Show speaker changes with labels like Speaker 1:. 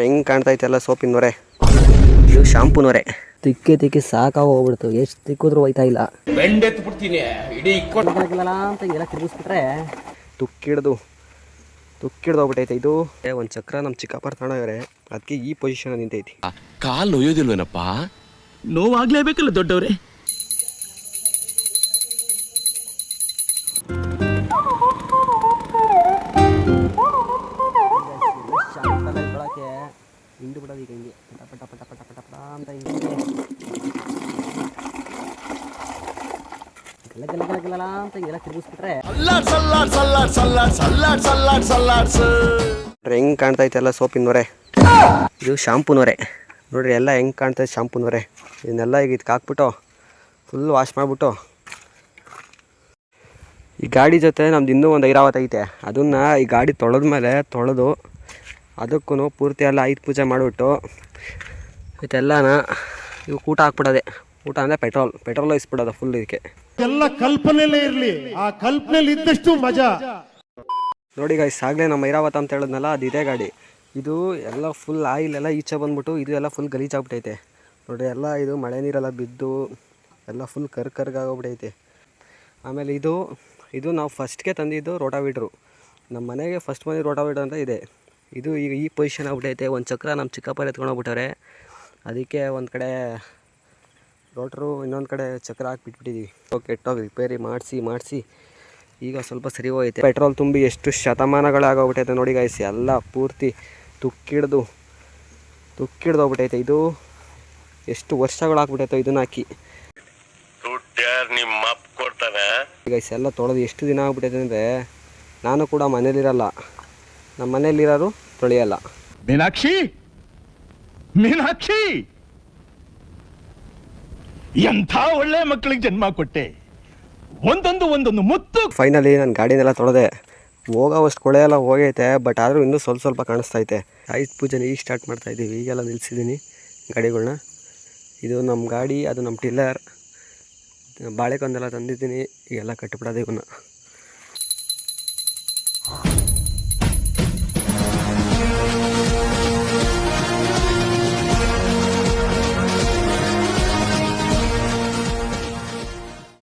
Speaker 1: ಹೆಂಗೆ ಕಾಣ್ತೈತೆಲ್ಲ ಸೋಪಿನ ನೊರೆ ಇದು ಶಾಂಪು ನೊರೆ ತಿಕ್ಕಿ ತಿಕ್ಕಿ ಸಾಕಾಗಿ ಹೋಗ್ಬಿಡ್ತು. ಎಷ್ಟು ತಿಕ್ಕಿದ್ರು ಹೋಯ್ತಾ ಇಲ್ಲ.
Speaker 2: ಬೆಂಡೆತ್ತು ಬಿಡ್ತೀನಿ ಇಡೀ ಇಕ್ಕೊಂಡು
Speaker 1: ಅಂತ ಎಲ್ಲ ತಿರುಗಿಸ್ಬಿಟ್ರೆ. ತುಕ್ಕಿಡ್ದು. ತುಕ್ಕಿಡ್ದು ಹೋಗ್ಬಿಟ್ಟೈತೆ ಇದು. ಒಂದು ಚಕ್ರ ನಮ್ಮ ಚಿಕ್ಕಪ್ಪರ್ ತಗೊಂಡವ್ರೆ ಅದಕ್ಕೆ ಈ ಪೊಸಿಷನ್ ನಿಂತೈತಿ.
Speaker 2: ಕಾಲು ಒಯ್ಯೋದಿಲ್ವೇನಪ್ಪ ನೋವಾಗ್ಲೇಬೇಕಲ್ಲ ದೊಡ್ಡವ್ರೆ.
Speaker 1: ಶಾಂತಕ್ಕೆ ಹಿಂಡು ಬಿಡೋದು ಈಗ ಹಿಂಗೆ. ಪಟ ಪಟ ಪಟ ಪಟ ಪಟ ಪಟ ಅಂತ ಹಿಂಗೆ. ಹೆಂಗೆ ಕಾಣ್ತೈತೆ ಎಲ್ಲ ಸೋಪಿನ ನೊರೆ ಇದು ಶಾಂಪೂನವರೆ. ನೋಡ್ರಿ, ಎಲ್ಲ ಹೆಂಗೆ ಕಾಣ್ತೈತೆ ಶಾಂಪು ನೊರೆ ಇದನ್ನೆಲ್ಲ ಈಗ ಇದಕ್ಕೆ ಹಾಕ್ಬಿಟ್ಟು ಫುಲ್ ವಾಶ್ ಮಾಡಿಬಿಟ್ಟು. ಈ ಗಾಡಿ ಜೊತೆ ನಮ್ದು ಇನ್ನೂ ಒಂದು ಐರಾವತ್ ಐತೆ. ಅದನ್ನ ಈ ಗಾಡಿ ತೊಳೆದ್ಮೇಲೆ ತೊಳೆದು ಅದಕ್ಕೂ ಪೂರ್ತಿ ಎಲ್ಲ ಐದು ಪೂಜೆ ಮಾಡಿಬಿಟ್ಟು ಇದೆಲ್ಲನ ಇವು ಊಟ ಹಾಕ್ಬಿಡೋದೆ. ಊಟ ಅಂದರೆ ಪೆಟ್ರೋಲ್. ಪೆಟ್ರೋಲ್ ಇಸ್ಬಿಡೋದು ಫುಲ್ ಇದಕ್ಕೆ.
Speaker 3: ಎಲ್ಲ ಕಲ್ಪನೆಯಲ್ಲೇ ಇರಲಿ. ಆ ಕಲ್ಪನೆಯಲ್ಲಿ ಇದ್ದಷ್ಟು ಮಜಾ.
Speaker 1: ನೋಡಿ ಗೈಸ್ ಆಗಲೇ ನಮ್ಮ ಐರಾವತ ಅಂತ ಹೇಳಿದ್ನಲ್ಲ ಅದು ಇದೇ ಗಾಡಿ. ಇದು ಎಲ್ಲ ಫುಲ್ ಆಯಿಲ್ ಎಲ್ಲ ಈಚೆ ಬಂದ್ಬಿಟ್ಟು ಇದು ಎಲ್ಲ ಫುಲ್ ಗಲೀಜಾಗ್ಬಿಟ್ಟೈತೆ ನೋಡಿ ಎಲ್ಲ ಇದು ಮಳೆ ನೀರೆಲ್ಲ ಬಿದ್ದು ಎಲ್ಲ ಫುಲ್ ಕರ್ ಕರ್ಗಾಗೋಗ್ಬಿಟ್ಟೈತೆ ಆಮೇಲೆ ಇದು ಇದು ನಾವು ಫಸ್ಟ್ಗೆ ತಂದಿದ್ದು ರೋಟಾವೀಟ್ರು ನಮ್ಮ ಮನೆಗೆ ಫಸ್ಟ್ ಬಂದಿದ್ದು ರೋಟಾವೀಟ್ರ್ ಅಂತ ಇದೆ. ಇದು ಈಗ ಈ ಪೊಸಿಷನ್ ಆಗ್ಬಿಟ್ಟೈತೆ ಒಂದು ಚಕ್ರ ನಮ್ಮ ಚಿಕ್ಕಪ್ಪ ಎತ್ಕೊಂಡೋಗ್ಬಿಟ್ಟವ್ರೆ ಅದಕ್ಕೆ ಒಂದು ಕಡೆ ರೋಟ್ರು ಇನ್ನೊಂದು ಕಡೆ ಚಕ್ರ ಹಾಕ್ಬಿಟ್ಬಿಟ್ಟಿದ್ದೀವಿ ಕೆಟ್ಟೋಗಿ ರಿಪೇರಿ ಮಾಡಿಸಿ ಮಾಡಿಸಿ. ಈಗ ಸ್ವಲ್ಪ ಸರಿ ಹೋಗೈತೆ ಪೆಟ್ರೋಲ್ ತುಂಬಿ ಎಷ್ಟು ಶತಮಾನಗಳಾಗೋಗ್ಬಿಟ್ಟೈತೆ ನೋಡಿ ಗಾಯ್ಸ್ ಎಲ್ಲ ಪೂರ್ತಿ ತುಕ್ಕಿಡ್ದು ತುಕ್ಕಿಡ್ದು ಹೋಗ್ಬಿಟ್ಟೈತೆ ಇದು ಎಷ್ಟು ವರ್ಷಗಳಾಗ್ಬಿಟ್ಟೈತೋ ಇದನ್ನ ಹಾಕಿ. ಗೈಸ್ ಎಲ್ಲ ತೊಳೆದು ಎಷ್ಟು ದಿನ ಆಗ್ಬಿಟ್ಟೈತೆ ಅಂದರೆ ನಾನು ಕೂಡ ಮನೇಲಿರಲ್ಲ. ನಮ್ಮ ಮನೇಲಿರೋರು ತೊಳೆಯಲ್ಲ.
Speaker 4: ಮೀನಾಕ್ಷಿ! ಮೀನಾಕ್ಷಿ! ಎಂಥ ಒಳ್ಳೆ ಮಕ್ಕಳಿಗೆ ಜನ್ಮ ಕೊಟ್ಟೆ. ಒಂದೊಂದು ಒಂದೊಂದು ಮುತ್ತು.
Speaker 1: ಫೈನಲಿ ನನ್ನ ಗಾಡಿನೆಲ್ಲ ತೊಳೆದೆ. ಹೋಗೋವಷ್ಟು ಕೊಳೆ ಎಲ್ಲ ಹೋಗೈತೆ ಬಟ್ ಆದರೂ ಇನ್ನೂ ಸ್ವಲ್ಪ ಸ್ವಲ್ಪ ಕಾಣಿಸ್ತೈತೆ. ಆಯುಧ ಪೂಜೆನ ಈಗ ಸ್ಟಾರ್ಟ್ ಮಾಡ್ತಾ ಇದ್ದೀವಿ. ಈಗೆಲ್ಲ ನಿಲ್ಲಿಸಿದ್ದೀನಿ ಗಾಡಿಗಳನ್ನ ಇದು ನಮ್ಮ ಗಾಡಿ ಅದು ನಮ್ಮ ಟಿಲ್ಲರ್. ಬಾಳೆಕೊಂದೆಲ್ಲ ತಂದಿದ್ದೀನಿ. ಈಗೆಲ್ಲ ಕಟ್ಟಿಬಿಡೋದು ಇವನ್ನ.